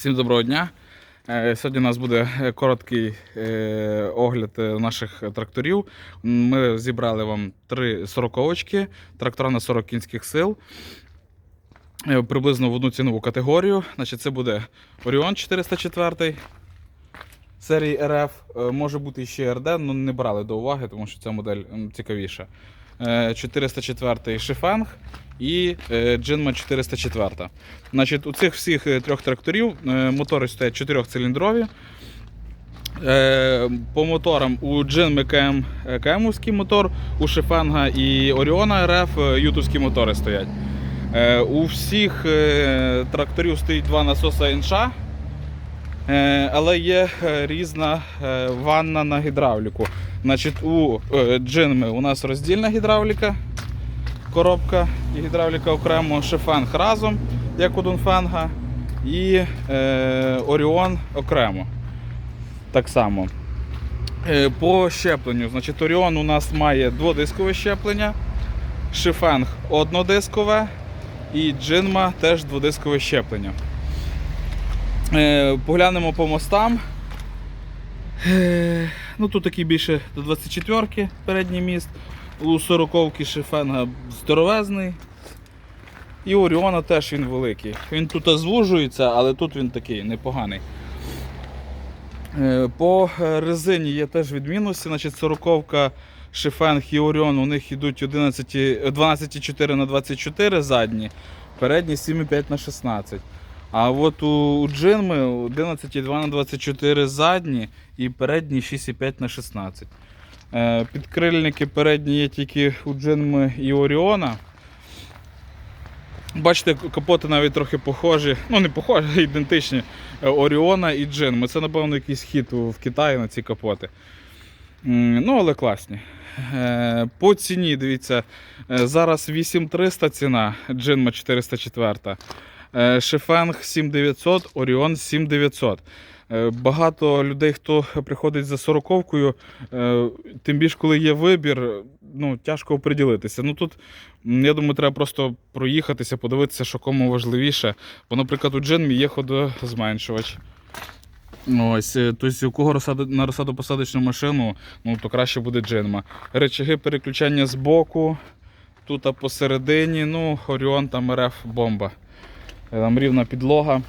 Всім доброго дня. Е, Сьогодні у нас буде е, короткий е, огляд наших тракторів. Ми зібрали вам три сороковочки, трактора на 40 кінських сил. Приблизно в одну цінову категорію. Значить, це буде Orion 404 серії РФ. Може бути ще РД, але не брали до уваги, тому що ця модель цікавіша. Е, 404 Шифенг і е, Джинма 404. Значить, у цих всіх е, трьох тракторів е, мотори стоять чотирьохциліндрові. По моторам у Джинми КМ, КМовський мотор, у Шифенга і Оріона РФ ютовські мотори стоять. У всіх тракторів стоїть два насоса НШ, е, але є е, різна е, ванна на гідравліку. Значить, у е, Джинми у нас роздільна гідравліка, коробка і гідравліка окремо, шифенг разом, як у Дунфенга, і е, Оріон окремо. Так само. Е, по щепленню, значить, Оріон у нас має дводискове щеплення, шифенг однодискове і джинма теж дводискове щеплення. Е, поглянемо по мостам. Е, ну, тут такий більше до 24-ки передній міст. У 40-ки шифенга здоровезний. І Оріона теж він великий. Він тут звужується, але тут він такий непоганий. Е, По резині є теж відмінності. Значить, 40-ка Шифенг і Оріон у них йдуть 11, е, 12,4 на 24 задні, передні 7,5 на 16. А от у, джинми 11,2 на 24 задні і передні 6,5 на 16. Е, Підкрильники передні є тільки у джинми і Оріона. Бачите, капоти навіть трохи похожі, ну не похожі, а ідентичні е, Оріона і Джинми. Це, напевно, якийсь хід в Китаї на ці капоти. Ну, але класні. Е, По ціні, дивіться, зараз 8300 ціна, Джинма 404. Е, Шифенг 7900, Оріон 7900. Е, Багато людей, хто приходить за сороковкою, е, тим більше, коли є вибір, ну, тяжко оприділитися. Ну тут, я думаю, треба просто проїхатися, подивитися, що кому важливіше. Бо, наприклад, у джинмі є ходозменшувач. Ось, тобто, у кого на розсадопосадочну машину, ну, то краще буде джинма. Речаги переключання з боку, тут посередині, ну, Оріон там РФ бомба. Е, Там рівна підлога.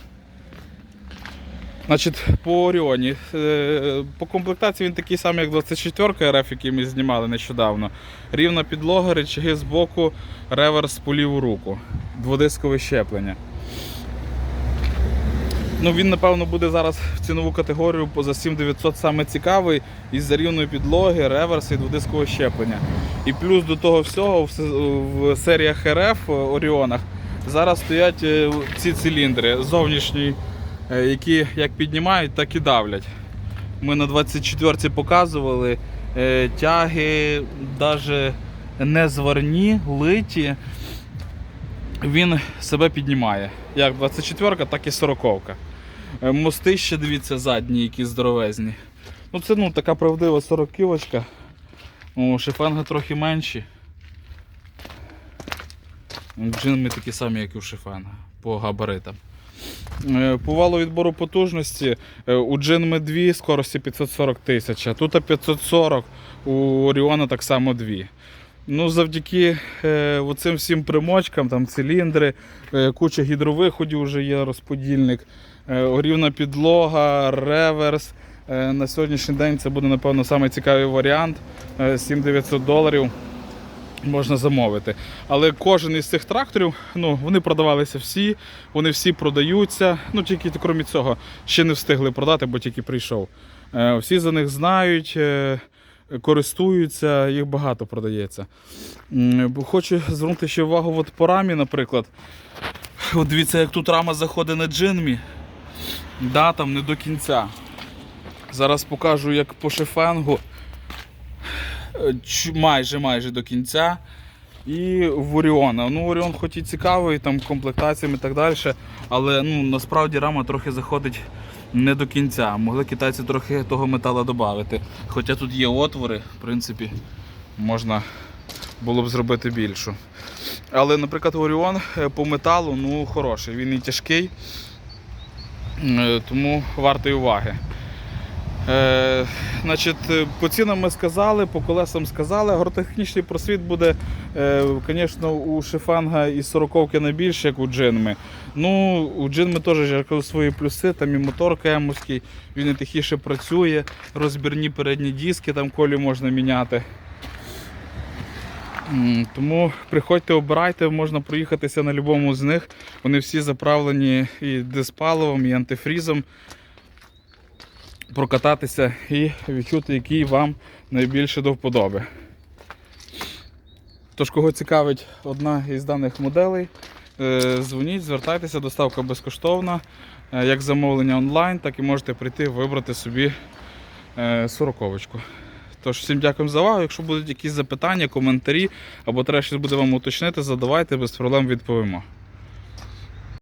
Значить, по Оріоні. е, По комплектації він такий самий, як 24 РФ, який ми знімали нещодавно. Рівна підлога, речаги з боку, реверс по ліву руку, дводискове щеплення. Ну, він, напевно, буде зараз в цінову категорію за 7900 саме цікавий із-за рівної підлоги, реверс і дводискового щеплення. І плюс до того всього в, серіях РФ е, Оріонах зараз стоять е, ці циліндри зовнішні, е, які як піднімають, так і давлять. Ми на 24-ці показували е, тяги, навіть не зварні, литі. Він себе піднімає. Як 24-ка, так і 40-ка. Е, Мости ще дивіться задні, які здоровезні. Ну це ну, така правдива 40 кілочка. О, шифенга трохи менші. Джинми такі самі, як і у шифенга, по габаритам. Е, По валу відбору потужності е, у Джинми 2 скорості 540 тисяч, а тут 540, у Оріона так само 2. Ну, завдяки е, оцим всім примочкам, там циліндри, е, куча гідровиходів вже є розподільник, е, орівна підлога, реверс. Е, на сьогоднішній день це буде, напевно, найцікавий варіант. Е, 7900 доларів можна замовити. Але кожен із цих тракторів, ну, вони продавалися всі, вони всі продаються. Ну, тільки крім цього, ще не встигли продати, бо тільки прийшов. Е, Всі за них знають, е, користуються, їх багато продається. Хочу звернути ще увагу от по рамі, наприклад. От дивіться, як тут рама заходить на джинмі. Да, там не до кінця. Зараз покажу, як по шифенгу. Майже майже до кінця. І в Оріона. Ну, Оріон хоч і цікавий, там комплектаціями і так далі, але ну, насправді рама трохи заходить не до кінця. Могли китайці трохи того металу додати. Хоча тут є отвори, в принципі, можна було б зробити більшу. Але, наприклад, Оріон е, по металу ну, хороший. Він і тяжкий. Е, Тому вартої уваги. Е, значить, е, по цінам ми сказали, по колесам сказали. Агротехнічний просвіт буде, е, у шифанга і 40 не більше, як у джинми. Ну, у джинми теж я кажу, свої плюси, там і мотор кемовський, він і тихіше працює, розбірні передні диски, там колі можна міняти. Тому приходьте, обирайте, можна проїхатися на будь-якому з них. Вони всі заправлені і диспаливом, і антифрізом. Прокататися і відчути, який вам найбільше до вподоби. Тож, кого цікавить одна із даних моделей, е, дзвоніть, звертайтеся, доставка безкоштовна, е, як замовлення онлайн, так і можете прийти вибрати собі е, сороковочку. Тож, всім дякую за увагу. Якщо будуть якісь запитання, коментарі або треба щось буде вам уточнити, задавайте, без проблем відповімо.